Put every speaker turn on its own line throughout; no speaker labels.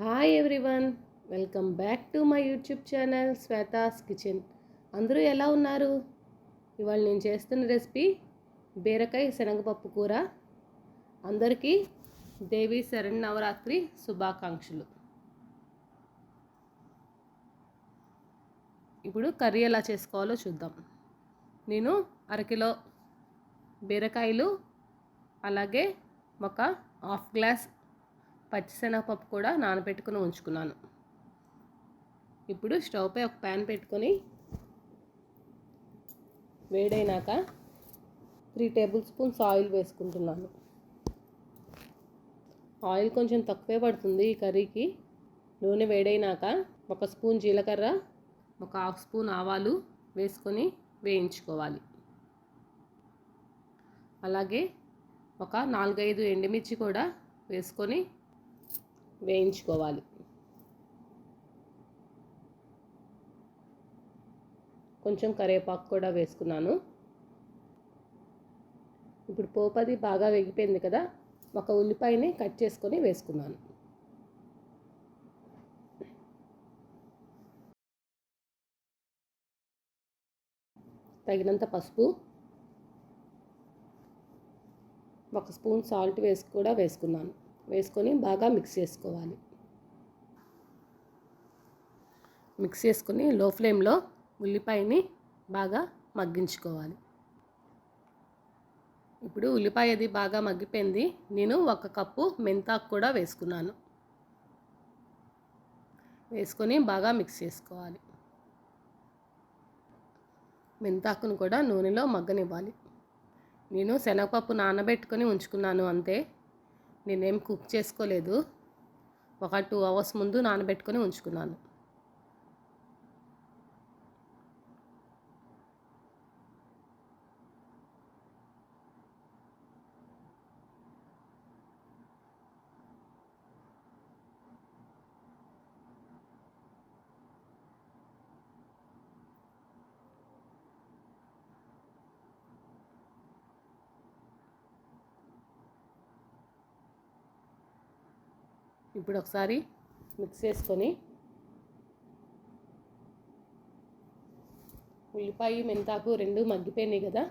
Hi everyone welcome back to my YouTube channel Shweta's kitchen అందరూ ఎలా ఉన్నారు? ఇవాళ నేను చేస్తున్న రెసిపీ బీరకాయ శనగపప్పు కూర. అందరికీ దేవి శరణ్ నవరాత్రి శుభాకాంక్షలు. ఇప్పుడు కర్రీ ఎలా చేసుకోవాలో చూద్దాం. నేను అరకిలో బీరకాయలు అలాగే ఒక హాఫ్ గ్లాస్ పచ్చిశనగపప్పు కూడా నానబెట్టుకుని ఉంచుకున్నాను. ఇప్పుడు స్టవ్పై ఒక ప్యాన్ పెట్టుకొని వేడైనాక త్రీ టేబుల్ స్పూన్స్ ఆయిల్ వేసుకుంటున్నాను. ఆయిల్ కొంచెం తక్కువే పడుతుంది ఈ కర్రీకి. నూనె వేడైనాక ఒక స్పూన్ జీలకర్ర ఒక హాఫ్ స్పూన్ ఆవాలు వేసుకొని వేయించుకోవాలి. అలాగే ఒక నాలుగైదు ఎండుమిర్చి కూడా వేసుకొని వేయించుకోవాలి. కొంచెం కరివేపాకు కూడా వేసుకున్నాను. ఇప్పుడు పోపది బాగా వెగిపోయింది కదా ఒక ఉల్లిపాయని కట్ చేసుకొని వేసుకున్నాను. తగినంత పసుపు ఒక స్పూన్ సాల్ట్ వేసి కూడా వేసుకున్నాను. వేసుకొని బాగా మిక్స్ చేసుకోవాలి. మిక్స్ చేసుకొని లో ఫ్లేమ్లో ఉల్లిపాయని బాగా మగ్గించుకోవాలి. ఇప్పుడు ఉల్లిపాయ అది బాగా మగ్గిపోయింది. నేను ఒక కప్పు మెంతాకు కూడా వేసుకున్నాను. వేసుకొని బాగా మిక్స్ చేసుకోవాలి. మెంతాకును కూడా నూనెలో మగ్గనివ్వాలి. నేను శనగపప్పు నానబెట్టుకొని ఉంచుకున్నాను అంతే. నేనేం కుక్ చేసుకోలేదు. ఒక టూ అవర్స్ ముందు నానబెట్టుకొని ఉంచుకున్నాను. ఇప్పుడు ఒకసారి మిక్స్ చేసుకొని ఉల్లిపాయ మెంతాకు రెండు మగ్గిపోయినాయి కదా.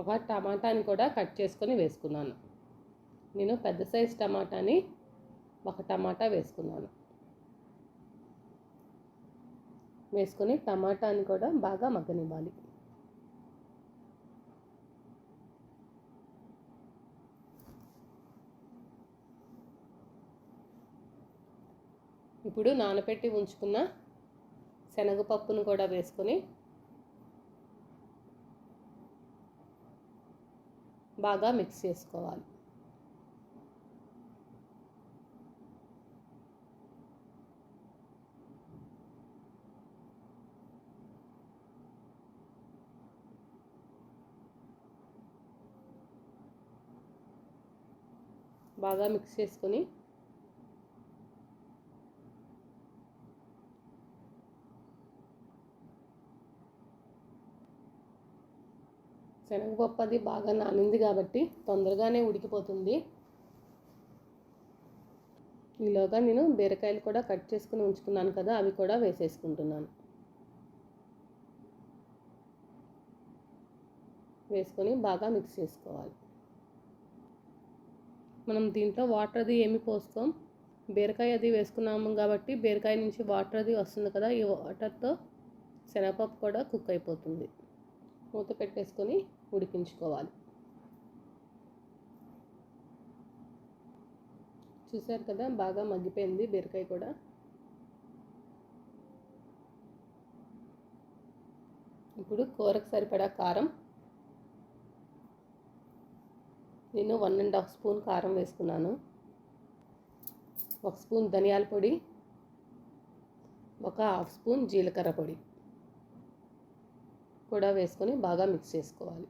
ఒక టమాటాని కూడా కట్ చేసుకొని వేసుకున్నాను. నేను పెద్ద సైజ్ టమాటాని ఒక టమాటా వేసుకున్నాను. వేసుకొని టమాటాని కూడా బాగా మగ్గనివ్వాలి. ఇప్పుడు నానబెట్టి ఉంచుకున్న శనగపప్పును కూడా వేసుకొని బాగా మిక్స్ చేసుకోవాలి. బాగా మిక్స్ చేసుకొని శనగపప్పు అది బాగా నానింది కాబట్టి తొందరగానే ఉడికిపోతుంది. ఈలోగా నేను బీరకాయలు కూడా కట్ చేసుకుని ఉంచుకున్నాను కదా అవి కూడా వేసేసుకుంటున్నాను. వేసుకొని బాగా మిక్స్ చేసుకోవాలి. మనం దీంట్లో వాటర్ అది ఏమి పోసుకోం బీరకాయ అది వేసుకున్నాము కాబట్టి బీరకాయ నుంచి వాటర్ అది వస్తుంది కదా ఈ వాటర్తో శనగపప్పు కూడా కుక్ అయిపోతుంది. మూత పెట్టేసుకొని ఉడికించుకోవాలి. చూసారు కదా బాగా మగ్గిపోయింది బీరకాయ కూడా. ఇప్పుడు కూరకు సరిపడా కారం నేను వన్ అండ్ హాఫ్ స్పూన్ కారం వేసుకున్నాను. ఒక స్పూన్ ధనియాల పొడి ఒక హాఫ్ స్పూన్ జీలకర్ర పొడి కూడా వేసుకొని బాగా మిక్స్ చేసుకోవాలి.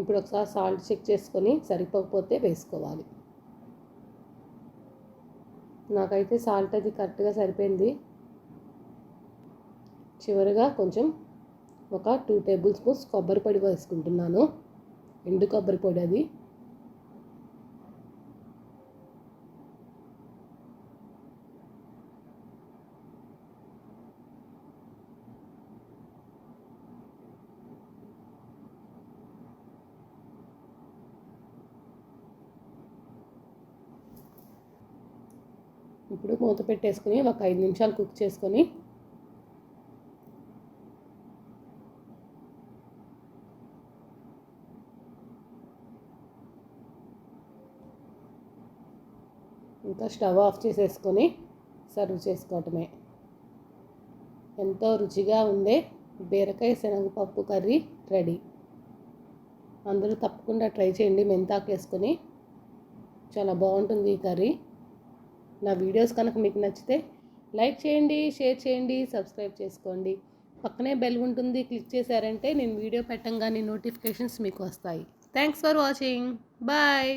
ఇప్పుడు ఒకసారి సాల్ట్ చెక్ చేసుకొని సరిపోకపోతే వేసుకోవాలి. నాకైతే సాల్ట్ అది కరెక్ట్గా సరిపోయింది. చివరిగా కొంచెం ఒక టూ టేబుల్ స్పూన్స్ కొబ్బరి పొడి వేసుకుంటున్నాను. ఎండు కొబ్బరి పొడి అది. ఇప్పుడు మూత పెట్టేసుకుని ఒక ఐదు నిమిషాలు కుక్ చేసుకొని ఇంకా స్టవ్ ఆఫ్ చేసేసుకొని సర్వ్ చేసుకోవటమే. ఎంతో రుచిగా ఉండే బీరకాయ శనగపప్పు కర్రీ రెడీ. అందరూ తప్పకుండా ట్రై చేయండి. మెంతాకు వేసుకొని చాలా బాగుంటుంది ఈ కర్రీ. నా వీడియోస్ కనుక మీకు నచ్చితే లైక్ చేయండి షేర్ చేయండి సబ్స్క్రైబ్ చేసుకోండి. పక్కనే బెల్ ఉంటుంది. క్లిక్ చేశారంటే నేను వీడియో పెట్టంగానే నోటిఫికేషన్స్ మీకు వస్తాయి. Thanks for watching. బాయ్.